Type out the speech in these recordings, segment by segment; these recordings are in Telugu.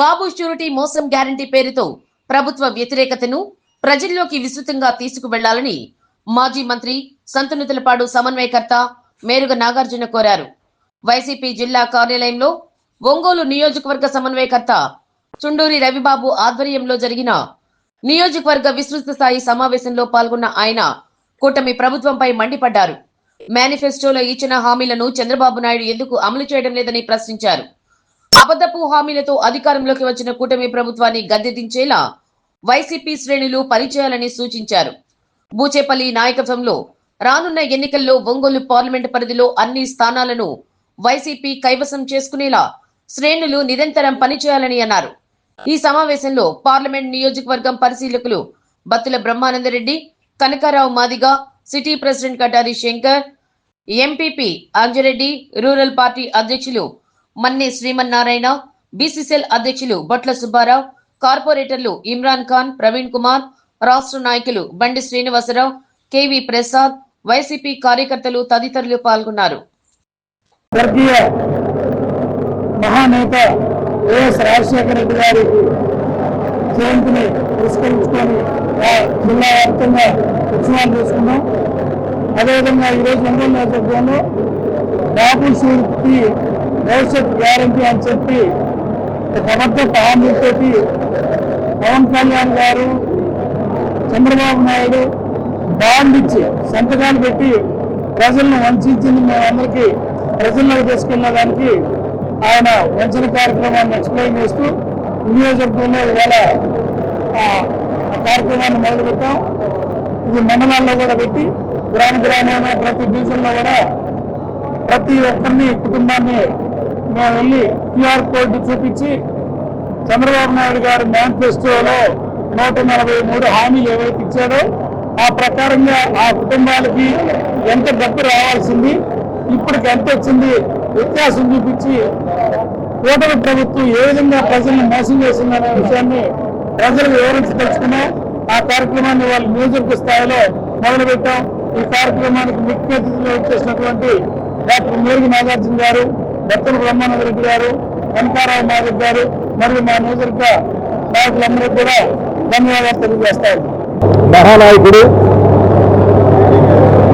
బాబు షూరిటీ మోసం గ్యారంటీ పేరుతో ప్రభుత్వ వ్యతిరేకతను ప్రజల్లోకి విస్తృతంగా తీసుకువెళ్ళాలని మాజీ మంత్రి సంతనుతులపాడు సమన్వయకర్త మేరుగ నాగార్జున కోరారు. వైసీపీ జిల్లా కార్యాలయంలో ఒంగోలు నియోజకవర్గ సమన్వయకర్త చుండూరి రవిబాబు ఆధ్వర్యంలో జరిగిన నియోజకవర్గ విస్తృత స్థాయి సమావేశంలో పాల్గొన్న ఆయన కూటమి ప్రభుత్వంపై మండిపడ్డారు. మేనిఫెస్టోలో ఇచ్చిన హామీలను చంద్రబాబు నాయుడు ఎందుకు అమలు చేయడం లేదని ప్రశ్నించారు. అబద్ధపు హామీలతో అధికారంలోకి వచ్చిన కూటమి ప్రభుత్వాన్ని గద్దెదించేలా వైసీపీ శ్రేణులు పనిచేయాలని సూచించారు. బూచేపల్లి నాయకత్వంలో రానున్న ఎన్నికల్లో ఒంగోలు పార్లమెంట్ పరిధిలో అన్ని స్థానాలను వైసీపీ కైవసం చేసుకునేలా శ్రేణులు నిరంతరం పనిచేయాలని అన్నారు. ఈ సమావేశంలో పార్లమెంట్ నియోజకవర్గం పరిశీలకులు Battula Brahmanandareddy Kanakarao Madiga city president Katari Shankar MPP Anjareddy rural party అధ్యక్షులు మన్ని శ్రీమన్నారాయణ బీసీసీఎల్ అధ్యక్షులు బొట్ల సుబ్బారావు కార్పొరేటర్లు ఇమ్రాన్ ఖాన్ ప్రవీణ్ కుమార్ రాష్ట్ర నాయకులు బండి శ్రీనివాసరావు కేవి ప్రసాద్ వైసీపీ కార్యకర్తలు తదితరులు పాల్గొన్నారు. స్వర్గీయ మహానేత వైఎస్ రాజశేఖర రెడ్డి గారి జయంతిని పురస్కరించుకొని జిల్లా వ్యాప్తంగా ఉత్సవాలు చేసుకున్నాం. అదేవిధంగా ఈరోజు ఒంగోలు నేతృత్వంలో బాబు సూర్తి భవిష్యత్ గ్యారంటీ అని చెప్పి ప్రభుత్వ అబద్ధ హామీతోటి పవన్ కళ్యాణ్ గారు చంద్రబాబు నాయుడు బాండ్ ఇచ్చి సంతకాలు పెట్టి ప్రజలను వంచింది మేమందరికీ ప్రజల్లోకి తీసుకెళ్ళడానికి ఆయన వంచన కార్యక్రమాన్ని ఎక్స్ప్లెయిన్ చేస్తూ నియోజకవర్గంలో ఇవాళ ఆ కార్యక్రమాన్ని మొదలుపెట్టాం. ఇది మండలాల్లో కూడా పెట్టి గ్రామ గ్రామాన ప్రతి డివిజన్లో కూడా ప్రతి ఒక్కరిని కుటుంబాన్ని మేము వెళ్ళి క్యూఆర్ కోడ్ చూపించి చంద్రబాబు నాయుడు గారి మేనిఫెస్టోలో నూట నలభై మూడు హామీలు ఏవైతే ఇచ్చారో ఆ ప్రకారంగా ఆ కుటుంబాలకి ఎంత డబ్బు రావాల్సింది ఇప్పటికి ఎంత వచ్చింది వ్యత్యాసం చూపించి కూటమి ప్రభుత్వం ఏ విధంగా ప్రజల్ని మోసం చేసిందనే విషయాన్ని ప్రజలకు వివరించదలుచుకున్నాం ఆ కార్యక్రమాన్ని వాళ్ళు నియోజకవర్గ స్థాయిలో మొదలుపెట్టాం. ఈ కార్యక్రమానికి ముఖ్య అతిథిగా వచ్చేసినటువంటి డాక్టర్ మేరుగు నాగార్జున గారు బత్తల బ్రహ్మానంద రెడ్డి గారు వెంకారావు మాధవ్ గారు మరియు మా నియోజకవర్గ నాయకులందరూ కూడా ధన్యవాదాలు తెలియజేస్తారు మహానాయకుడు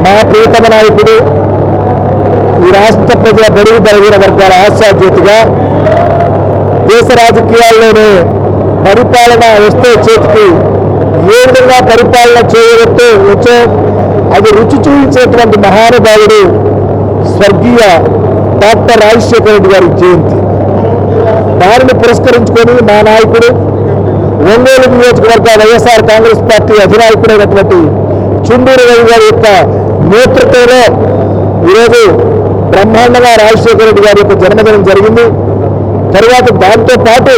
మా ప్రియతమ నాయకుడు ఈ రాష్ట్ర ప్రజల బడుగు బలహీన వర్గాల ఆశాజ్యోతిగా దేశ రాజకీయాల్లోనే పరిపాలన వస్తే చేతికి ఏ విధంగా పరిపాలన చేయవచ్చో వచ్చో అది రుచి చూపించేటువంటి మహానుభావుడు స్వర్గీయ డాక్టర్ రాజశేఖర రెడ్డి గారి జయంతి. దానిని పురస్కరించుకొని మా నాయకుడు ఒంగోలు నియోజకవర్గ వైఎస్ఆర్ కాంగ్రెస్ పార్టీ అధినాయకుడైనటువంటి చుండూరు రవి గారి యొక్క నేతృత్వంలో ఈరోజు బ్రహ్మాండంగా రాజశేఖర రెడ్డి గారి యొక్క జన్మదినం జరిగింది. తర్వాత దాంతో పాటు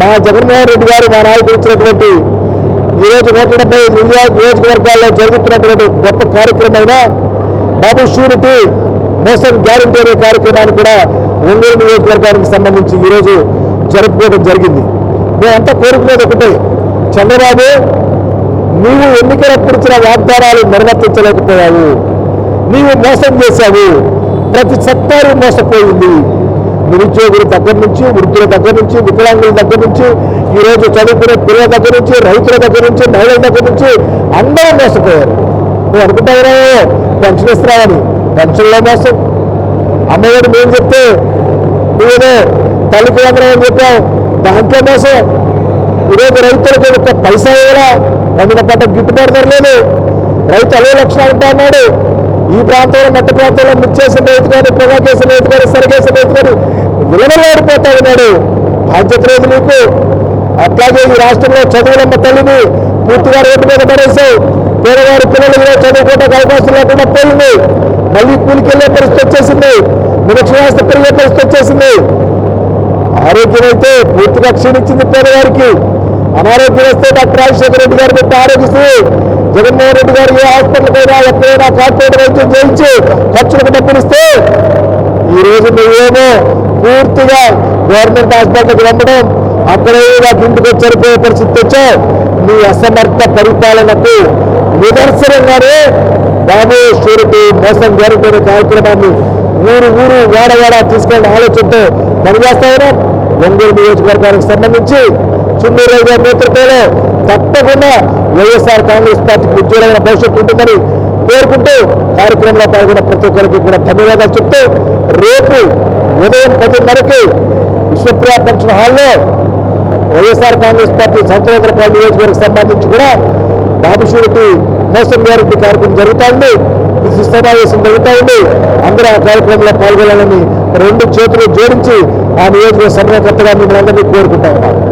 మా జగన్మోహన్ రెడ్డి గారు మా నాయకుడు ఇచ్చినటువంటి ఈరోజు నూట డెబ్బై నియోజకవర్గాల్లో జరుగుతున్నటువంటి గొప్ప కార్యక్రమమైన బాబు షూరిటీ మోసం గ్యారంటీ అనే కార్యక్రమాన్ని కూడా ఒంగోలు నియోజకవర్గానికి సంబంధించి ఈరోజు జరుపుకోవడం జరిగింది. మేమంతా కోరుకునేది ఒకటే చంద్రబాబు నీవు ఎన్నికలప్పుడు ఇచ్చిన వాగ్దానాలు నిర్వర్తించలేకపోయావు నీవు మోసం చేశావు. ప్రతి సెక్టారు మోసపోయింది. నిరుద్యోగుల దగ్గర నుంచి వృద్ధుల దగ్గర నుంచి వికలాంగుల దగ్గర నుంచి ఈరోజు చదువుకునే పిల్లల దగ్గర నుంచి రైతుల దగ్గర నుంచి మహిళల దగ్గర నుంచి అందరూ మోసపోయారు. నువ్వు అనుకుంటావు పెన్షన్ ఇస్తున్నావని. పెన్షన్లో మోసం. అమ్మఒడి మేము చెప్తే నువ్వేదో తల్లికి వందనం అని చెప్పావు దాంట్లో మోసం. ఈరోజు రైతులకు ఒక పైసా కూడా వందల పంట గిట్టుబాటు ధర లేదు. రైతు అదే లక్షణాలు ఉంటా అన్నాడు. ఈ ప్రాంతంలో మట్టి ప్రాంతంలో ముచ్చేసిన రైతు కానీ పొగాకేసిన రైతు కానీ సరిగేసిన రైతు కానీ విలవలాడిపోతా ఉన్నాడు. బాధ్యత లేదు నీకు. అట్లాగే ఈ రాష్ట్రంలో చదువులమ్మ తల్లిని పూర్తిగా రోడ్డు మీద పడేసావు పేదవారి పిల్లలు కూడా చదువుకోవడానికి అవకాశం లేకుండా పోయింది. మళ్ళీ కూలికి వెళ్ళే పరిస్థితి వచ్చేసింది. నిరక్షరాస్త పెరిగే పరిస్థితి వచ్చేసింది. ఆరోగ్యం అయితే పూర్తిగా క్షీణించింది పేదవారికి. అనారోగ్యం వస్తే డాక్టర్ రాజశేఖర రెడ్డి గారు పెట్టి ఆరోగిస్తూ జగన్మోహన్ రెడ్డి గారు ఏ హాస్పిటల్ అయినా ఎక్కడైనా కార్పొరేట్ వైద్యం చేయించి ఖర్చులకు డబ్బులు ఇస్తే ఈ రోజు నువ్వేమో పూర్తిగా గవర్నమెంట్ హాస్పిటల్కి పంపడం అక్కడే నాకు ఇంటికి వచ్చి పరిస్థితి తెచ్చావు నీ అసమర్థ పరిపాలనకు నిదర్శనంగానే బాబు షూరిటీ మోసం జరుగుతున్న కార్యక్రమాన్ని ఊరు ఊరు వాడవాడ వాడ తీసుకెళ్ళిన ఆలోచనతో పనిచేస్తా ఒంగోలు నియోజకవర్గానికి సంబంధించి చున్నూరు గారి నేతృత్వంలో తప్పకుండా వైఎస్ఆర్ కాంగ్రెస్ పార్టీకి ఉజ్వలమైన భవిష్యత్తు ఉంటుందని కోరుకుంటూ కార్యక్రమంలో పాల్గొన్న ప్రతి ఒక్కరికి కూడా ధన్యవాదాలు చెప్తూ రేపు ఉదయం పదిన్నరకి విశ్వప్రియ ఫంక్షన్ హాల్లో వైఎస్ఆర్ కాంగ్రెస్ పార్టీ సంతోషపాల్ నియోజకవర్గం సంబంధించి కూడా బాబు మోసం గ్యారెంటీ కార్యక్రమం జరుగుతూ ఉంది. ఈ సమావేశం జరుగుతూ ఉంది. అందరూ ఆ కార్యక్రమంలో పాల్గొనాలని రెండు చేతులు జోడించి ఆ నియోజకవర్గ సమన్వయకర్తగా మిమ్మల్ని అందరినీ కోరుకుంటా ఉన్నాను.